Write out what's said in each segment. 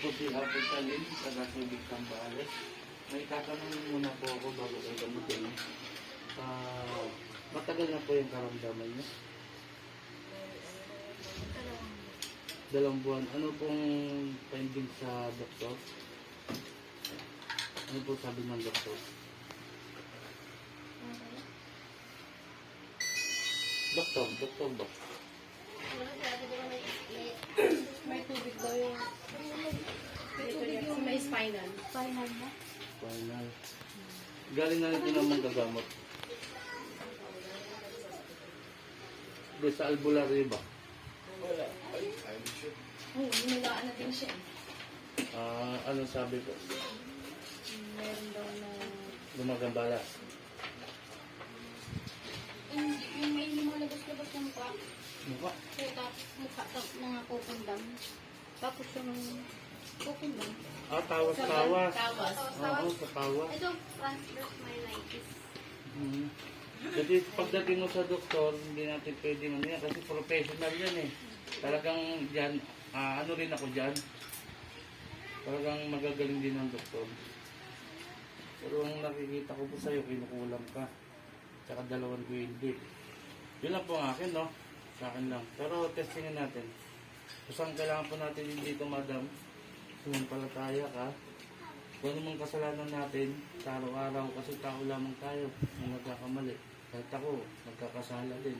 po si Apple Talin, taga Subic Sambales. May tatanong muna po ako bago kayo gamutin. Ah, matagal na po yung karamdaman niyo? Dalawang buwan. Ano pong finding sa doktor? Ano po sabi ng doktor? Doktor, doktor ba? May tubig daw yung... May tubig yung may spinal. Spinal na? Final. Galing na rin naman gagamot. Di sa albularyo ba? Oo, hinilaan na din siya. Ah, ano sabi ko? Meron daw na... Gumagambala. Yung, yung may lumalabas-labas ng mukha. Mukha. Tapos mukha mga kukundang. Tapos yung kukundang. Ah, tawas-tawas. Tawas. Oo, sa tawas. Ito, transverse myelitis. Mhm. Kasi pagdating mo sa doktor, hindi natin pwede man yan kasi professional yan eh. Talagang dyan, ah, ano rin ako dyan. Talagang magagaling din ang doktor. Pero ang nakikita ko po sa'yo, kinukulam ka. Tsaka dalawang hindi. Yun lang po ang akin, no? Sa akin lang. Pero testingin natin. Kasi ang kailangan po natin dito, madam, sumampalataya ka. Kung ano mang kasalanan natin sa araw-araw kasi tao lamang tayo na nagkakamali. Kahit ako, nagkakasala din.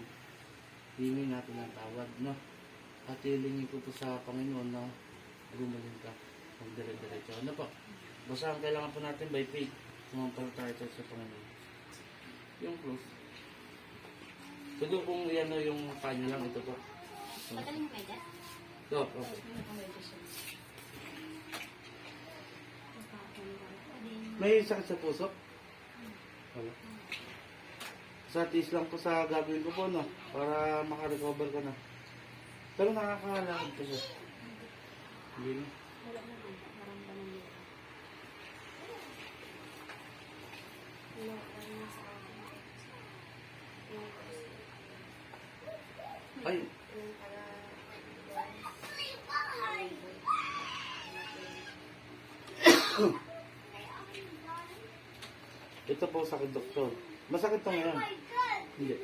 Hingin natin ng tawad, no? At hilingin ko po sa Panginoon na gumaling ka. Magdire-diretso. Ano po? Basta ang kailangan po natin by faith. Sumampalataya tayo sa Panginoon. Yung close. Siguro kung yan yung panyo lang, ito po. Mataling medya? Ito, okay. Medya siya. May sakit sa puso? Wala. Sa tis lang po sa gagawin ko po, no? Para makarecover ka na. Pero nakakalakad ka siya. Hindi na. Wala pa rin Ay, para- ito po sakit doktor. Masakit to ngayon. Hindi.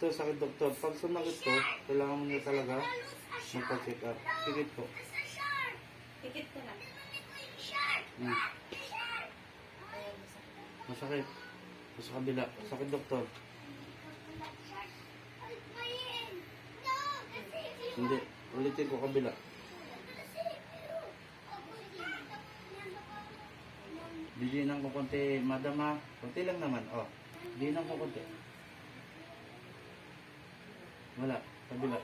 Ito sakit doktor. Pag sumakit to, kailangan mo niya talaga magpa-check up. Sikit po. Pikit ko lang. Hmm. Masakit. Sa kabila. Sakit doktor. Hindi. Ulitin ko kabila. Didinan ko konti, madam ha. Konti lang naman, oh. Didinan ko konti. Wala, kabila.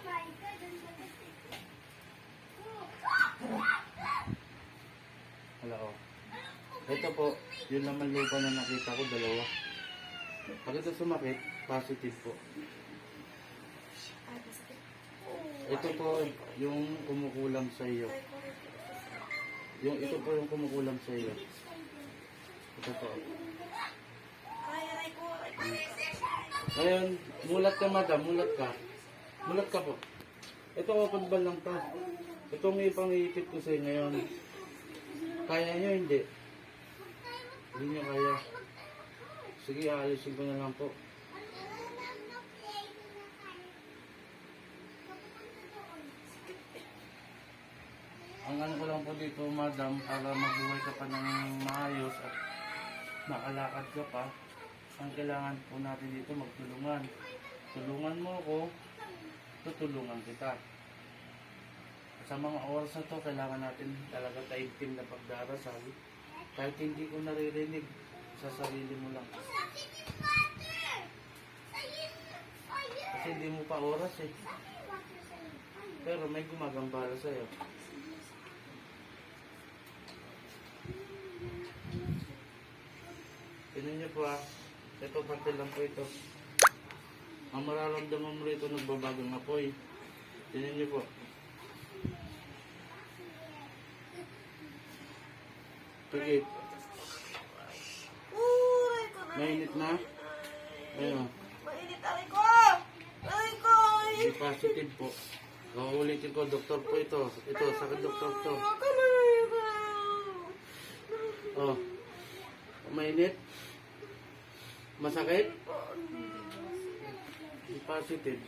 Wala, oh. Ito po, yun naman lupa na nakita ko, dalawa. Pag ito sumakit, positive po. Ito po, yung kumukulam sa iyo. Yung ito po yung kumukulam sa iyo. Ko. Ngayon, mulat ka madam, mulat ka. Mulat ka po. Ito open ball lang to. Ito may pang-iipit ko sa iyo ngayon. Kaya nyo hindi? Hindi nyo kaya. Sige, aalisin ko na lang po. Ang ano ko lang po dito, madam, para mabuhay ka pa ng maayos at makalakad ka pa, ang kailangan po natin dito magtulungan. Tulungan mo ako, tutulungan kita. Sa mga oras na to, kailangan natin talaga taimtim na pagdarasal. Kahit hindi ko naririnig, sa sarili mo lang. Kasi hindi mo pa oras eh. Pero may gumagambala sa'yo. Tignan niyo po ah. Ito pati lang po ito. Ang mararamdaman mo rito nagbabagang apoy. Tignan niyo po. Na. Mainit na. Ayun. Mainit, aray ko. Aray ko. Hindi positive po. Uulitin ko, doktor po ito. Ito, sakit doktor to. Oh. Mainit? Masakit? Positive.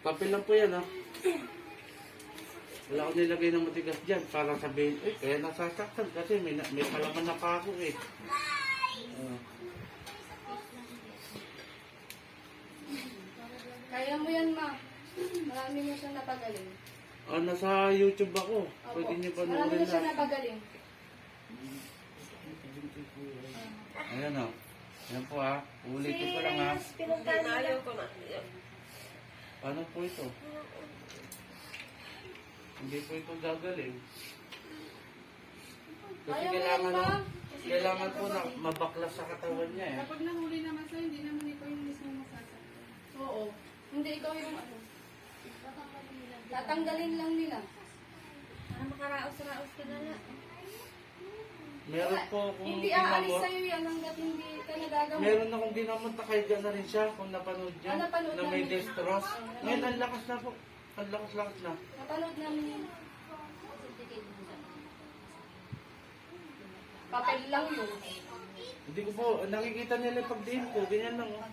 Papel lang po yan, ha? Wala ko nilagay ng matigas dyan para sabihin, eh, kaya nasasaktan kasi may, na- may palaman na pa ako, eh. Oh. Kaya mo yan, ma. Marami mo siya napagaling. Ah, nasa YouTube ako. Opo. Pwede niyo Marami panoorin mo siya na. napagaling. Ayan o. Ayan po ha. Ulitin ko lang ha. Ayaw ko na. Paano po ito? Hindi po ito gagaling. Kasi Ayaw kailangan, ma. kailangan po na mabaklas sa katawan niya eh. Kapag nahuli naman sa'yo, hindi naman ikaw yung mismo masasaktan. Oo. Hindi ikaw yung ano. Tatanggalin lang nila. Para makaraos-raos ka na lang. Meron po kung Hindi aalis ginamot. sa'yo yan hanggat hindi ka nagagawa. Meron akong ginamot na kahit na rin siya kung napanood niya. Ah, napanood na may namin. destros. Ngayon ang lakas na po. Ang lakas-lakas na. Napanood namin yun. Papel lang yun. Hindi ko po, nakikita nila yung pagdiin ko. Ganyan lang oh.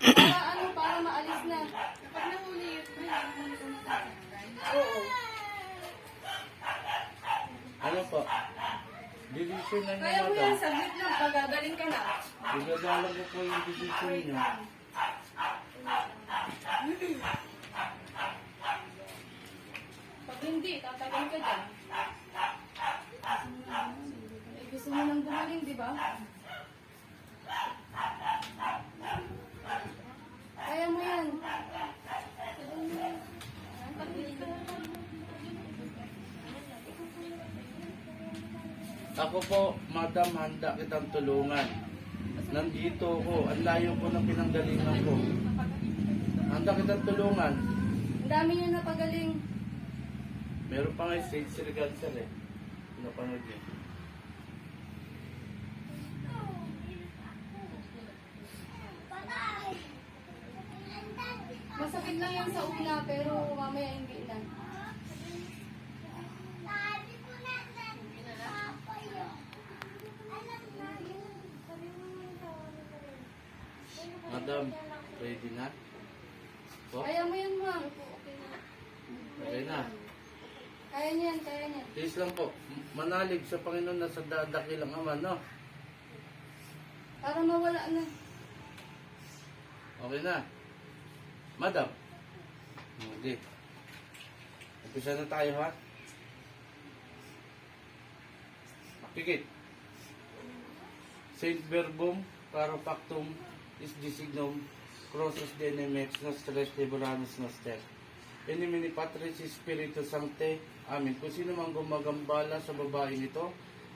Para ano, para maalis na. Kapag nahuli yun, hindi naman ikaw masasaktan. Oo. Ano po? Decision na niya Kaya mo madam. yan, saglit lang, pagagaling ka na. Igagalang ko po yung decision niyo. Pag hindi, tatagal ka dyan. Eh, gusto mo nang gumaling, di ba? Kaya mo yan. Ako po, madam, handa kitang tulungan. Nandito ko, ang layo ko ng pinanggalingan ko. Handa kitang tulungan. Ang dami niya napagaling. Meron pa nga stage rehearsal eh. Napanood niyo. Masakit lang yan sa una, pero mamaya hindi na. Madam, ready na? Po? Kaya mo yan, ma'am. Okay na. Kaya niya yan, kaya niya. Please lang po, manalig sa Panginoon na sa dadakilang Ama, no? Para mawala na. Okay na. Madam. Okay. Umpisa na tayo, ha? Pikit. Saint Verbum, Caro Pactum, is designum, crossus denemex, nostres devoranus noster. Inimini Patris Spiritu Sancte. Amen. Kung sino mang gumagambala sa babaeng ito,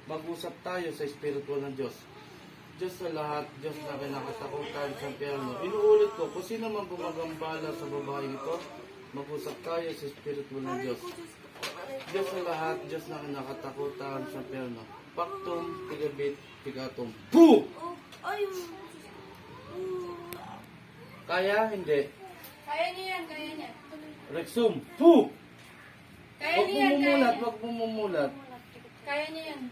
mag-usap tayo sa Espiritu ng Diyos. Diyos sa lahat, Diyos na kinakatakutan sa piano. Inuulit ko, kung sino man gumagambala sa babaeng ito, mag-usap tayo sa Espiritu ng Diyos. Diyos sa lahat, Diyos na kinakatakutan sa piano. Paktum, tigabit, tigatum. Puh! Ay! Kaya, hindi. Kaya niya yan, kaya niya. Rexum, puh! Kaya Huwag niya yan, kaya mumumulat, niya. huwag mumumulat. Kaya niya yan.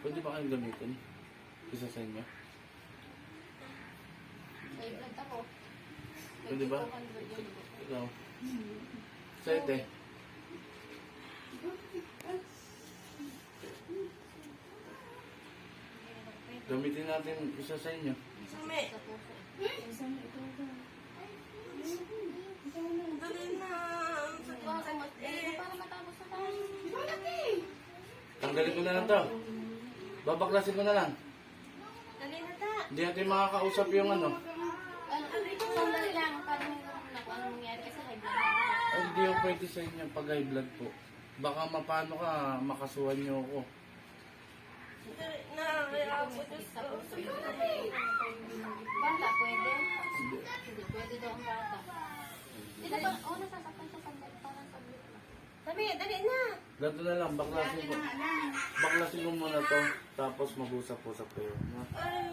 Pwede ba kayong gamitin? Isa sa inyo? May blood ako. Pwede ba? Ikaw. Sa ite. Gamitin natin isa sa inyo. Sumi! Dali na! Ang sakit eh. Para matapos na tayo. Tanggalin ko na lang to. Babaklasin ko na lang. Dali na ta! Hindi natin makakausap yung ano. Sandali lang. Mo naman ako? Ano nangyari? Kasi high blood. Ay, hindi yung pwede sa inyo pag high blood po. Baka mapano ka, makasuhan niyo ako. Na! Kaya ako Diyos ko. Bata, pwede? Hindi, pwede daw ang bata. Di ba ba? Oo, nasasaktan sa sandali. Parang saglit lang. Dali! Dali na! Ganito na lang, baklasin ko. Baklasin ko muna to, tapos mag-usap-usap kayo. Ay!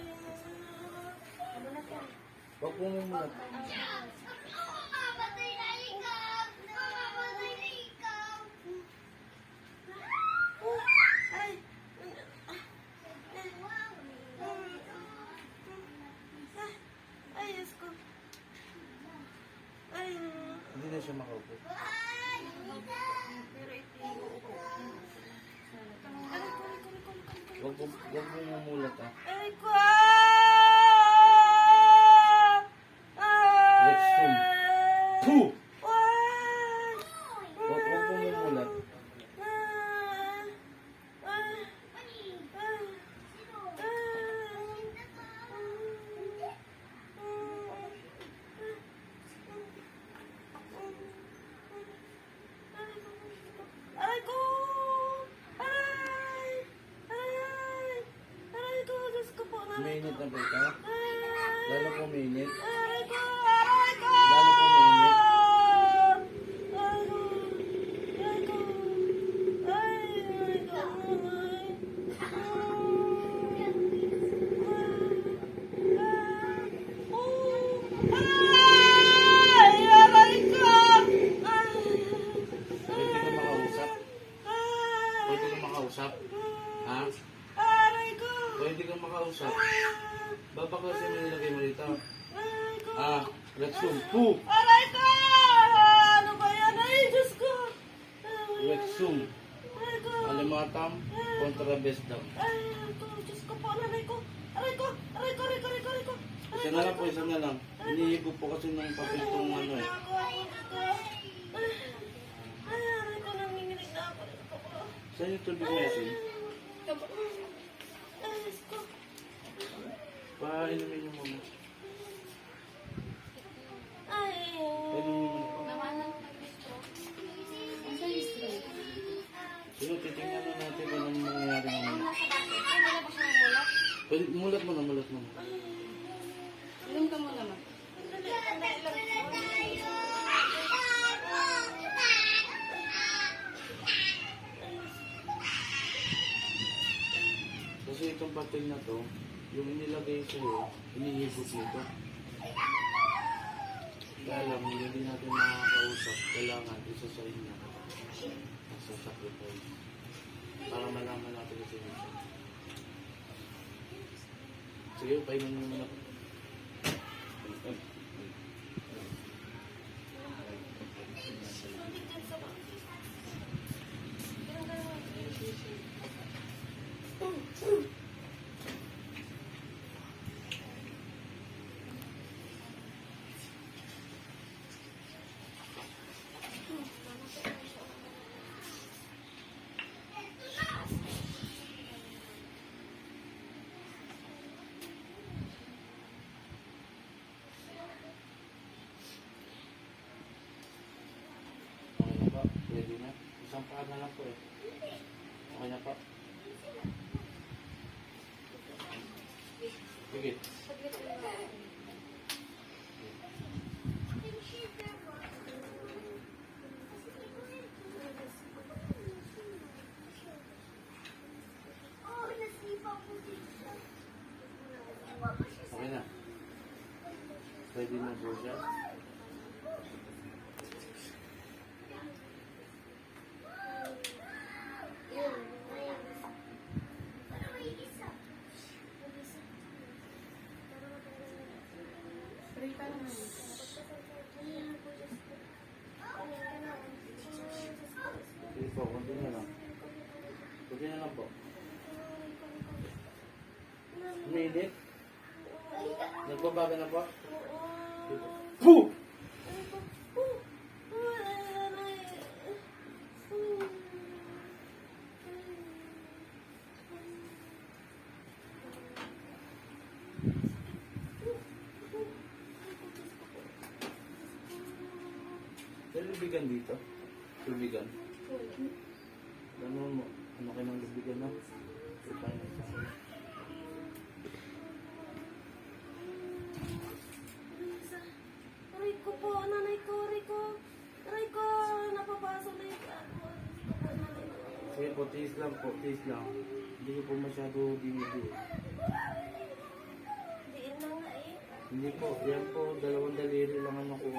Huwag po mumulat. Pwede na siya makaupo. Pero ito yung uupo. Aray ko, aray ko, aray ko. Huwag mo, huwag mo mumulat ah. Aray ko! Let's go. Two! Ay! Huwag, huwag mo mumulat. Aray ko! Aray! Aray! Aray ko! Diyos ko po, nanay Mainit na ba ito? Lalo po mainit. Lalo po mainit. Pwede ka makausap? Baba kasi mo nilagay mo dito. Aray ko! Ah, let's go. Two! Aray ko! Ano ba yan? Ay, Diyos ko! Aray ko! Alimatam kontra best down. Ay, ito, Diyos ko po, nanay ko. Aray ko, aray ko, aray ko, aray ko, aray ko. Isa na lang po, isa na lang. Inihigo po kasi ng papel tong ano eh. Ako, ako, ako. Ay, ay, Painumin niyo muna. Ay, Painumin mo muna. Stroke. Sige, titingnan na natin kung anong mangyayari Ang mamaya. Pwede, mulat mo na, mulat mo na. Inom ka muna ma. Kasi itong papel na to, yung inilagay sa'yo, inihigot dito. Kaya lang, hindi natin makakausap. Kailangan isa sa inyo. Nasa secretary. Para malaman natin kasi nito. Sige, painom mo muna. Okay na po? Ready na? Isang paa na lang po eh. Okay na po? Sige. Okay na. Pwede na po siya. Sige po, kunti na lang. Po. Umiinit? Nagbabaga! May lubigan dito? Lubigan? Ano mo? Ano kayo ng lubigan na? Na. Aray ko po, nanay ko, aray ko. Aray ko, na yung ano. nanay ko. Sige po, tiis lang po, tiis lang. Hindi ko po masyado dinidi. Diin na nga eh. Hindi po, yan po, dalawang daliri lang ano ko.